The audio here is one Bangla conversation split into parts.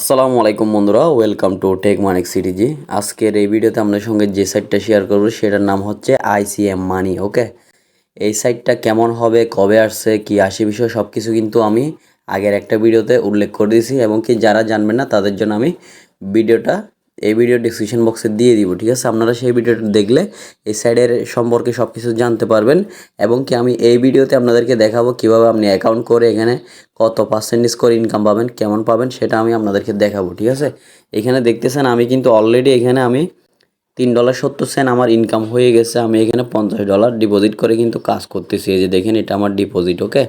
আসসালামু আলাইকুম বন্ধুরা, ওয়েলকাম টু টেক মানিক সিরিজি আজকের এই ভিডিওতে আপনার সঙ্গে যে সাইটটা শেয়ার করব, সেটার নাম হচ্ছে আইসিএম মানি, ওকে? এই সাইটটা কেমন হবে, কবে আসছে, কি আসে বিষয় সব কিছু কিন্তু আমি আগের একটা ভিডিওতে উল্লেখ করে দিয়েছি এবং কি যারা জানবেন না, তাদের জন্য আমি ভিডিওটা এই ভিডিও ডিসক্রিপশন বক্সে দিয়ে দিব, ঠিক আছে? আপনারা সেই ভিডিওটা দেখলে এই সাইডের সম্পর্কে সব কিছু জানতে পারবেন এবং কি আমি এই ভিডিওতে আপনাদেরকে দেখাবো কীভাবে আপনি অ্যাকাউন্ট করে এখানে কত পার্সেন্টেজ করে ইনকাম পাবেন, কেমন পাবেন, সেটা আমি আপনাদেরকে দেখাবো, ঠিক আছে? এখানে দেখতেছেন আমি কিন্তু অলরেডি এখানে আমি তিন ডলার সত্তর সেন্ট আমার ইনকাম হয়ে গেছে, আমি এখানে পঞ্চাশ ডলার ডিপোজিট করে কিন্তু কাজ করতেছি। এই যে দেখেন, এটা আমার ডিপোজিট ওকে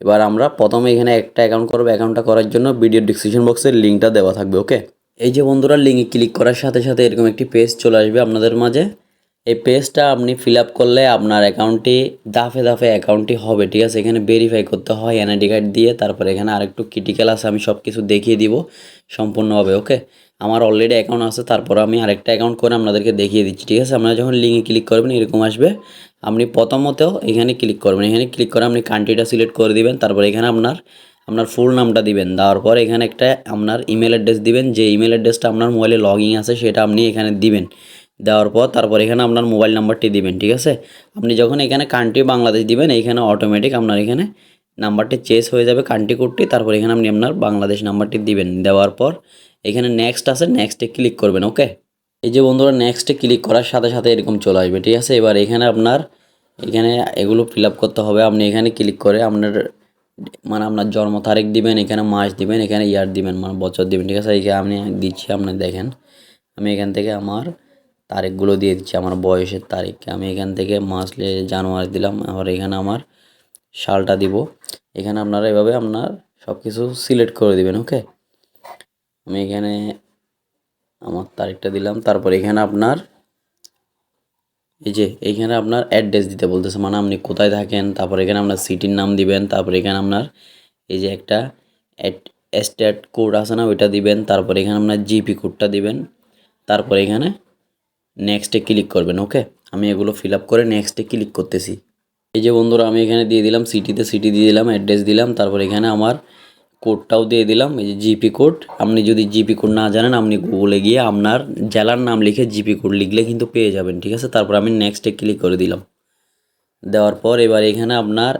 এবার আমরা প্রথমে এখানে একটা অ্যাকাউন্ট করব অ্যাকাউন্টটা করার জন্য ভিডিও ডিসক্রিপশন বক্সের লিঙ্কটা দেওয়া থাকবে ওকে এই যে বন্ধুরা লিঙ্কে ক্লিক করার সাথে সাথে এরকম একটি পেজ চলে আসবে আপনাদের মাঝে। এই পেজটা আপনি ফিল আপ করলে আপনার অ্যাকাউন্টটি দাফে দাফে অ্যাকাউন্টটি হবে, ঠিক আছে? এখানে ভেরিফাই করতে হয় এনআইডি কার্ড দিয়ে, তারপরে এখানে আরেকটু ক্রিটিক্যাল আছে, আমি সব কিছু দেখিয়ে দিব সম্পূর্ণভাবে ওকে আমার অলরেডি অ্যাকাউন্ট আছে, তারপর আমি আরেকটা অ্যাকাউন্ট করে আপনাদেরকে দেখিয়ে দিচ্ছি, ঠিক আছে? আপনারা যখন লিঙ্কে ক্লিক করবেন, এরকম আসবে। আপনি প্রথমত এখানে ক্লিক করবেন, এখানে ক্লিক করে আপনি কান্ট্রিটা সিলেক্ট করে দিবেন, তারপর এখানে আপনার আপনার ফুল নামটা দিবেন। দেওয়ার পর এখানে একটা আপনার ইমেল অ্যাড্রেস দিবেন। যে ইমেল অ্যাড্রেসটা আপনার মোবাইলে লগ ইন আছে, সেটা আপনি এখানে দিবেন। দেওয়ার পর তারপর এখানে আপনার মোবাইল নাম্বারটি দিবেন, ঠিক আছে? আপনি যখন এখানে কান্ট্রি বাংলাদেশ দিবেন এইখানে অটোমেটিক আপনার এখানে নাম্বারটি চেস হয়ে যাবে কান্ট্রি কোডটি তারপর এখানে আপনি আপনার বাংলাদেশ নাম্বারটি দিবেন। দেওয়ার পর এখানে নেক্সট আছে নেক্সটে ক্লিক করবেন ওকে এই যে বন্ধুরা নেক্সটে ক্লিক করার সাথে সাথে এরকম চলে আসবে, ঠিক আছে? এবার এখানে আপনার, এখানে এগুলো ফিল করতে হবে। আপনি এখানে ক্লিক করে আপনার মানে আপনার জন্ম তারিখ দিবেন, এখানে মাস দিবেন, এখানে ইয়ার দিবেন মানে বছর দিবেন, ঠিক আছে? এখানে আমি দিচ্ছি, আপনি দেখেন। আমি এখান থেকে আমার তারিখগুলো দিয়ে দিচ্ছি, আমার বয়সের তারিখ। আমি এখান থেকে মাসলে জানুয়ারি দিলাম, আবার এখানে আমার সালটা দিব। এখানে আপনারা এভাবে আপনার সব কিছু সিলেক্ট করে দিবেন ওকে আমি এখানে আমার তারিখটা দিলাম, তারপর এখানে আপনার এই যে এইখানে আপনার অ্যাড্রেস দিতে বলতেছে মানে আপনি কোথায় থাকেন, তারপর এখানে আপনার সিটির নাম দিবেন, তারপর এখানে আপনার এই যে একটা স্টেট কোড আছে না, ওইটা দিবেন, তারপর এখানে আপনার জিপি কোডটা দিবেন, তারপর এখানে নেক্সটে ক্লিক করবেন ওকে আমি এগুলো ফিল আপ করে নেক্সটে ক্লিক করতেছি। এই যে বন্ধুরা, আমি এখানে দিয়ে দিলাম সিটিতে সিটি দিয়ে দিলাম অ্যাড্রেস দিলাম, তারপর এখানে আমার কোডটাও দিয়ে দিলাম, এই যে জিপি কোড আপনি যদি জিপি কোড না জানেন, আপনি গুগলে গিয়ে আপনার জেলার নাম লিখে জিপি কোড লিখলে কিন্তু পেয়ে যাবেন, ঠিক আছে? তারপর আমি নেক্সটে ক্লিক করে দিলাম। দেওয়ার পর এবার এখানে আপনার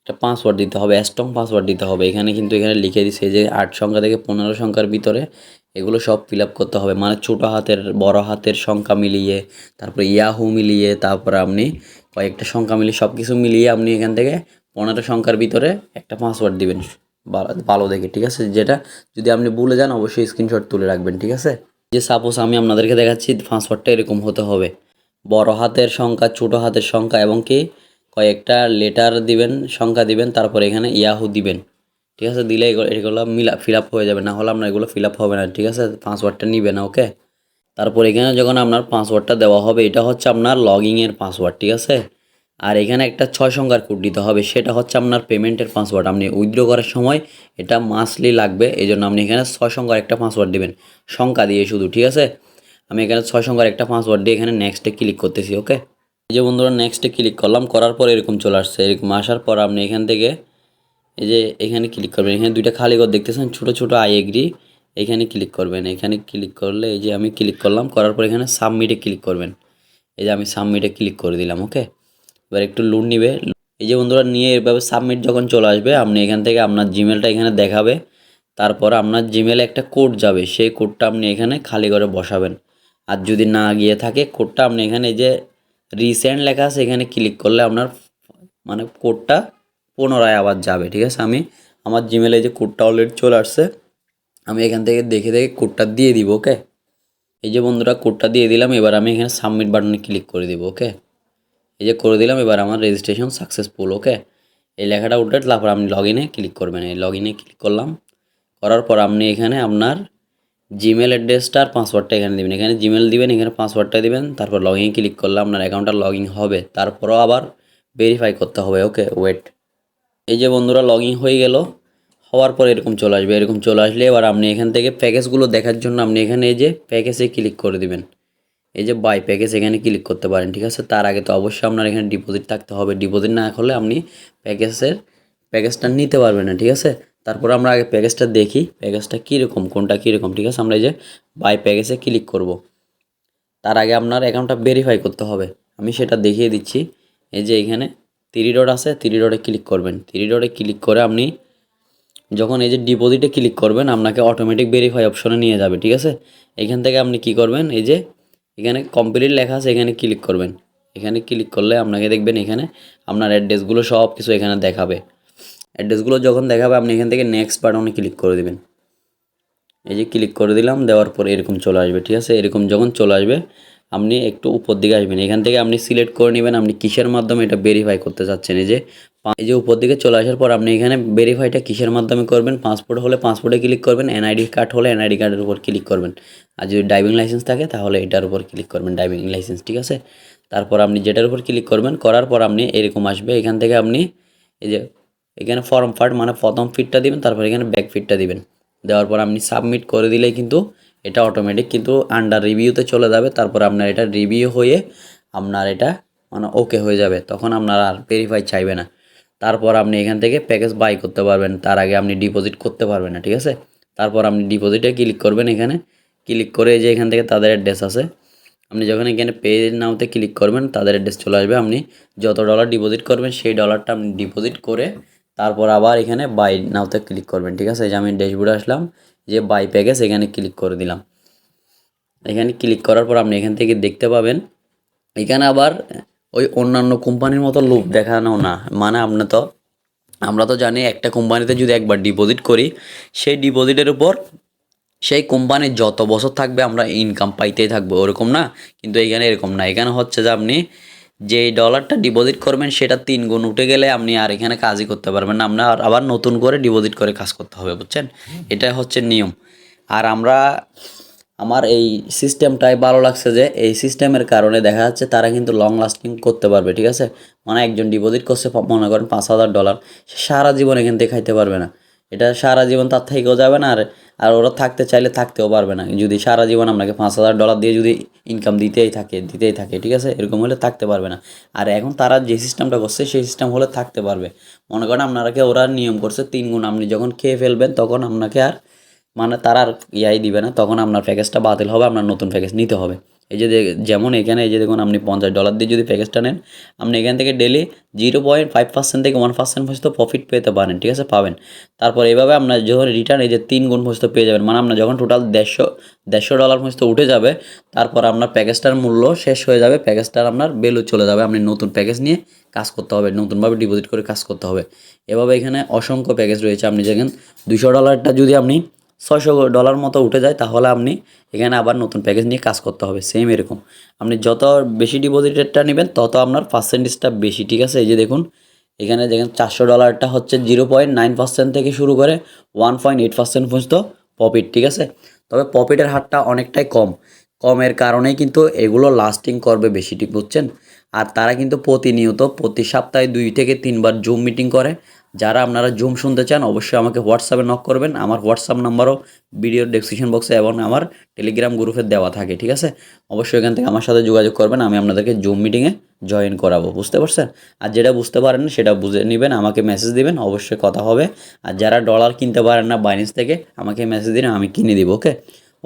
একটা পাসওয়ার্ড দিতে হবে স্ট্রং পাসওয়ার্ড দিতে হবে। এখানে কিন্তু এখানে লিখে দিছে যে আট সংখ্যা থেকে পনেরো সংখ্যার ভিতরে এগুলো সব ফিল আপ করতে হবে। মানে ছোটো হাতের, বড় হাতের সংখ্যা মিলিয়ে, তারপরে ইয়াহু মিলিয়ে, তারপরে আপনি কয়েকটা সংখ্যা মিলিয়ে সব কিছু মিলিয়ে আপনি এখান থেকে পনেরো সংখ্যার ভিতরে একটা পাসওয়ার্ড দিবেন। ভালো- দেখে, ঠিক আছে? যেটা যদি আপনি ভুলে যান, অবশ্যই স্ক্রিনশট তুলে রাখবেন, ঠিক আছে? যে সাপোজ আমি আপনাদেরকে দেখাচ্ছি পাসওয়ার্ডটা এরকম হতে হবে। বড় হাতের সংখ্যা, ছোট হাতের সংখ্যা এবং কি? কয়েকটা লেটার দিবেন, সংখ্যা দিবেন, তারপর এখানে ইয়াহু দিবেন। ঠিক আছে? দিলে এগুলো মিলা ফিল আপ হয়ে যাবে। না হলে আপনার এগুলো ফিল আপ হবে না, ঠিক আছে? পাসওয়ার্ডটা নিবে না ওকে তারপর এখানে যখন আপনার পাসওয়ার্ডটা দেওয়া হবে, এটা হচ্ছে আপনার লগইংয়ের পাসওয়ার্ড ঠিক আছে? আর এখানে একটা ছয় সংখ্যার কোড দিতে হবে, সেটা হচ্ছে আপনার পেমেন্টের পাসওয়ার্ড আপনি উইথড্র করার সময় এটা মাসলি লাগবে এই জন্য আপনি এখানে ছয় সংখ্যার একটা পাসওয়ার্ড দেবেন, সংখ্যা দিয়ে শুধু, ঠিক আছে? আমি এখানে ছয় সংখ্যার একটা পাসওয়ার্ড দিয়ে এখানে নেক্সটে ক্লিক করতেছি ওকে এই যে বন্ধুরা নেক্সটে ক্লিক করলাম, করার পর এরকম চলে আসছে, এরকম আসার পর আপনি এখান থেকে এই যে এখানে ক্লিক করবেন, এখানে দুইটা খালি ঘর দেখতেছেন, ছোটো ছোটো আই এগ্রি এখানে ক্লিক করবেন, এখানে ক্লিক করলে এই যে আমি ক্লিক করলাম, করার পর এখানে সাবমিটে ক্লিক করবেন, এই যে আমি সাবমিটে ক্লিক করে দিলাম ওকে এবার একটু লোন নিবে। এই যে বন্ধুরা, নিয়ে এভাবে সাবমিট যখন চলে আসবে, আপনি এখান থেকে আপনার জিমেলটা এখানে দেখাবে। তারপর আপনার জিমেলে একটা কোড যাবে। সেই কোডটা আপনি এখানে খালি করে বসাবেন। আর যদি না গিয়ে থাকে কোডটা আপনি এখানে যে রিসেন্ট লেখা আছে, এখানে ক্লিক করলে আপনার মানে কোডটা পুনরায় আবার যাবে, ঠিক আছে? আমি আমার জিমেলে যে কোডটা অলরেডি চলে আসছে, আমি এখান থেকে দেখে দেখে কোডটা দিয়ে দিব ওকে এই যে বন্ধুরা কোডটা দিয়ে দিলাম, এবার আমি এখানে সাবমিট বাটনে ক্লিক করে দিব ওকে এই যে করে দিলাম, এবার আমার রেজিস্ট্রেশন সাকসেসফুল ওকে এই লেখাটা উঠে তারপর আপনি লগ ইনে ক্লিক করবেন। এই লগ ইনে ক্লিক করলাম। করার পর আপনি এখানে আপনার জিমেল অ্যাড্রেসটা আর পাসওয়ার্ডটা এখানে দেবেন। এখানে জিমেল দিবেন, এখানে পাসওয়ার্ডটা দিবেন, তারপর লগ ইন ক্লিক করলে আপনার অ্যাকাউন্টটা লগ ইন হবে। তারপরও আবার ভেরিফাই করতে হবে ওকে ওয়েট এই যে বন্ধুরা লগ ইন হয়ে গেল। হওয়ার পর এরকম চলে আসবে। এরকম চলে আসলে এবার আপনি এখান থেকে প্যাকেজগুলো দেখার জন্য আপনি এখানে এই যে প্যাকেজে ক্লিক করে দিবেন। এই যে বাই প্যাকেজ এখানে ক্লিক করতে পারেন, ঠিক আছে? তার আগে তো অবশ্যই আপনার এখানে ডিপোজিট থাকতে হবে। ডিপোজিট না করলে আপনি প্যাকেজের প্যাকেজটা নিতে পারবেন না, ঠিক আছে? তারপর আমরা আগে প্যাকেজটা দেখি প্যাকেজটা কীরকম, কোনটা কীরকম, ঠিক আছে? আমরা এই যে বাই প্যাকেজে ক্লিক করব। তার আগে আপনার অ্যাকাউন্টটা ভেরিফাই করতে হবে। আমি সেটা দেখিয়ে দিচ্ছি। এই যে এখানে থ্রি ডট আছে থ্রি ডটে ক্লিক করবেন। থ্রি ডটে ক্লিক করে আপনি যখন এই যে ডিপোজিটে ক্লিক করবেন, আপনাকে অটোমেটিক ভেরিফাই অপশনে নিয়ে যাবে, ঠিক আছে? এখান থেকে আপনি কি করবেন? এই যে এখানে কমপ্লিট লেখা আছে, এখানে ক্লিক করবেন। এখানে ক্লিক করলে আপনাকে দেখবেন এখানে আপনার অ্যাড্রেসগুলো সব কিছু এখানে দেখাবে। অ্যাড্রেসগুলো যখন দেখাবে, আপনি এখান থেকে নেক্সট বাটনে ক্লিক করে দেবেন। এই যে ক্লিক করে দিলাম, দেওয়ার পর এরকম চলে আসবে, ঠিক আছে? এরকম যখন চলে আসবে আপনি একটু উপর দিকে আসবেন। এখান থেকে আপনি সিলেক্ট করে নেবেন, আপনি কিসের মাধ্যমে এটা ভেরিফাই করতে চাচ্ছেন? এই যে এই যে উপর দিকে চলে আসার পর আপনি এখানে ভেরিফাইটা কিসের মাধ্যমে করবেন? পাসপোর্ট হলে পাসপোর্টে ক্লিক করবেন এনআইডি কার্ড হলে এনআইডি কার্ডের উপর ক্লিক করবেন। আর যদি ড্রাইভিং লাইসেন্স থাকে, তাহলে এটার উপর ক্লিক করবেন ড্রাইভিং লাইসেন্স ঠিক আছে? তারপর আপনি যেটার উপর ক্লিক করবেন, করার পর আপনি এরকম আসবে। এখান থেকে আপনি এই যে এখানে ফর্ম ফার্ট মানে প্রথম ফিটটা দিবেন, তারপর এখানে ব্যাক ফিটটা দিবেন। দেওয়ার পর আপনি সাবমিট করে দিলেই কিন্তু এটা অটোমেটিক কিন্তু আন্ডার রিভিউতে চলে যাবে, তারপর আপনার এটা রিভিউ হয়ে আপনার এটা মানে ওকে হয়ে যাবে, তখন আপনার আর ভেরিফাই চাইবে না। তারপর আপনি এখান থেকে প্যাকেজ বাই করতে পারবেন, তার আগে আপনি ডিপোজিট করতে পারবেন না, ঠিক আছে? তারপর আপনি ডিপোজিটে ক্লিক করবেন এখানে ক্লিক করে যে এখান থেকে তাদের অ্যাড্রেস আছে। আপনি যখন এখানে পে নাওতে ক্লিক করবেন, তাদের অ্যাড্রেস চলে আসবে, আপনি যত ডলার ডিপোজিট করবেন, সেই ডলারটা আপনি ডিপোজিট করে তারপর আবার এখানে বাই নাওতে ক্লিক করবেন, ঠিক আছে? যে আমি ড্যাশবোর্ডে আসলাম যে বাই প্যাকেজ এখানে ক্লিক করে দিলাম। এখানে ক্লিক করার পর আপনি এখান থেকে দেখতে পাবেন, এখানে আবার ওই অন্যান্য কোম্পানির মতো লোভ দেখানো না। মানে আপনি তো, আমরা তো জানি একটা কোম্পানিতে যদি একবার ডিপোজিট করি, সেই ডিপোজিটের উপর সেই কোম্পানির যত বছর থাকবে আমরা ইনকাম পাইতেই থাকব, ওরকম না? কিন্তু এখানে এরকম না। এখানে হচ্ছে যে আপনি যে ডলারটা ডিপোজিট করবেন, সেটা তিন গুণ উঠে গেলে আপনি আর এখানে কাজই করতে পারবেন না। আপনার আবার নতুন করে ডিপোজিট করে কাজ করতে হবে, বুঝছেন? এটা হচ্ছে নিয়ম। আর আমরা, আমার এই সিস্টেমটাই ভালো লাগছে যে, এই সিস্টেমের কারণে দেখা যাচ্ছে তারা কিন্তু লং লাস্টিং করতে পারবে, ঠিক আছে? মানে একজন ডিপোজিট করছে, মনে করেন পাঁচ হাজার ডলার সারা জীবন এখান থেকে খাইতে পারবে না। এটা সারা জীবন তার থেকেও যাবে না আর আর ওরা থাকতে চাইলে থাকতেও পারবে না। যদি সারা জীবন আপনাকে পাঁচ হাজার ডলার দিয়ে যদি ইনকাম দিতেই থাকে দিতেই থাকে, ঠিক আছে? এরকম হলে থাকতে পারবে না। আর এখন তারা যে সিস্টেমটা করছে, সেই সিস্টেম হলে থাকতে পারবে। মনে করেন আপনারাকে ওরা নিয়ম করছে তিন গুণ, আপনি যখন খেয়ে ফেলবেন তখন আপনাকে আর মানে তারা আর ইয়াই দিবে না, তখন আপনার প্যাকেজটা বাতিল হবে, আপনার নতুন প্যাকেজ নিতে হবে। এই যে যেমন এখানে এই যে দেখুন, আপনি পঞ্চাশ ডলার দিয়ে যদি প্যাকেজটা নেন, আপনি এখান থেকে daily zero point five percent থেকে ওয়ান পার্সেন্ট পর্যন্ত প্রফিট পেতে পারেন, ঠিক আছে? পাবেন। তারপর এইভাবে আপনার যখন রিটার্ন এই যে তিন গুণ পর্যন্ত পেয়ে যাবেন মানে আপনার যখন টোটাল দেড়শো দেড়শো ডলার পর্যন্ত উঠে যাবে, তারপর আপনার প্যাকেজটার মূল্য শেষ হয়ে যাবে প্যাকেজটার আপনার বেলু চলে যাবে। আপনি নতুন প্যাকেজ নিয়ে কাজ করতে হবে, নতুনভাবে ডিপোজিট করে কাজ করতে হবে। এভাবে এখানে অসংখ্য প্যাকেজ রয়েছে। আপনি দেখেন দুশো ডলারটা যদি আপনি ছয়শো ডলার মতো উঠে যায়, তাহলে আপনি এখানে আবার নতুন প্যাকেজ নিয়ে কাজ করতে হবে সেম এরকম। আপনি যত বেশি ডিপোজিটেডটা নেবেন, তত আপনার পার্সেন্টেজটা বেশি, ঠিক আছে? এই যে দেখুন, এখানে দেখেন চারশো ডলারটা হচ্ছে জিরো পয়েন্ট নাইন পার্সেন্ট থেকে শুরু করে ওয়ান পয়েন্ট এইট পার্সেন্ট পর্যন্ত প্রফিট ঠিক আছে? তবে প্রফিটের হারটা অনেকটাই কম। কমের কারণেই কিন্তু এগুলো লাস্টিং করবে বেশি, ঠিক বুঝছেন? আর তারা কিন্তু প্রতিনিয়ত, প্রতি সপ্তাহে দুই থেকে তিনবার জুম মিটিং করে। যারা আপনারা জুম শুনতে চান, অবশ্যই আমাকে হোয়াটসঅ্যাপে নক করবেন। আমার হোয়াটসঅ্যাপ নাম্বারও ভিডিওর ডেসক্রিপশন বক্সে এবং আমার টেলিগ্রাম গ্রুপে দেওয়া থাকে, ঠিক আছে? অবশ্যই এখান থেকে আমার সাথে যোগাযোগ করবেন, আমি আপনাদেরকে জুম মিটিংয়ে জয়েন করাবো, বুঝতে পারছেন? আর যেটা বুঝতে পারেন, সেটা বুঝে নেবেন, আমাকে মেসেজ দিবেন, অবশ্যই কথা হবে। আর যারা ডলার কিনতে পারেন না বাইন্যান্স থেকে, আমাকে মেসেজ দিন, আমি কিনে দিব ওকে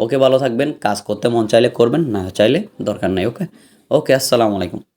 ওকে ভালো থাকবেন, কাজ করতে মন চাইলে করবেন, না চাইলে দরকার নাই, ওকে? ওকে, আসসালামু আলাইকুম।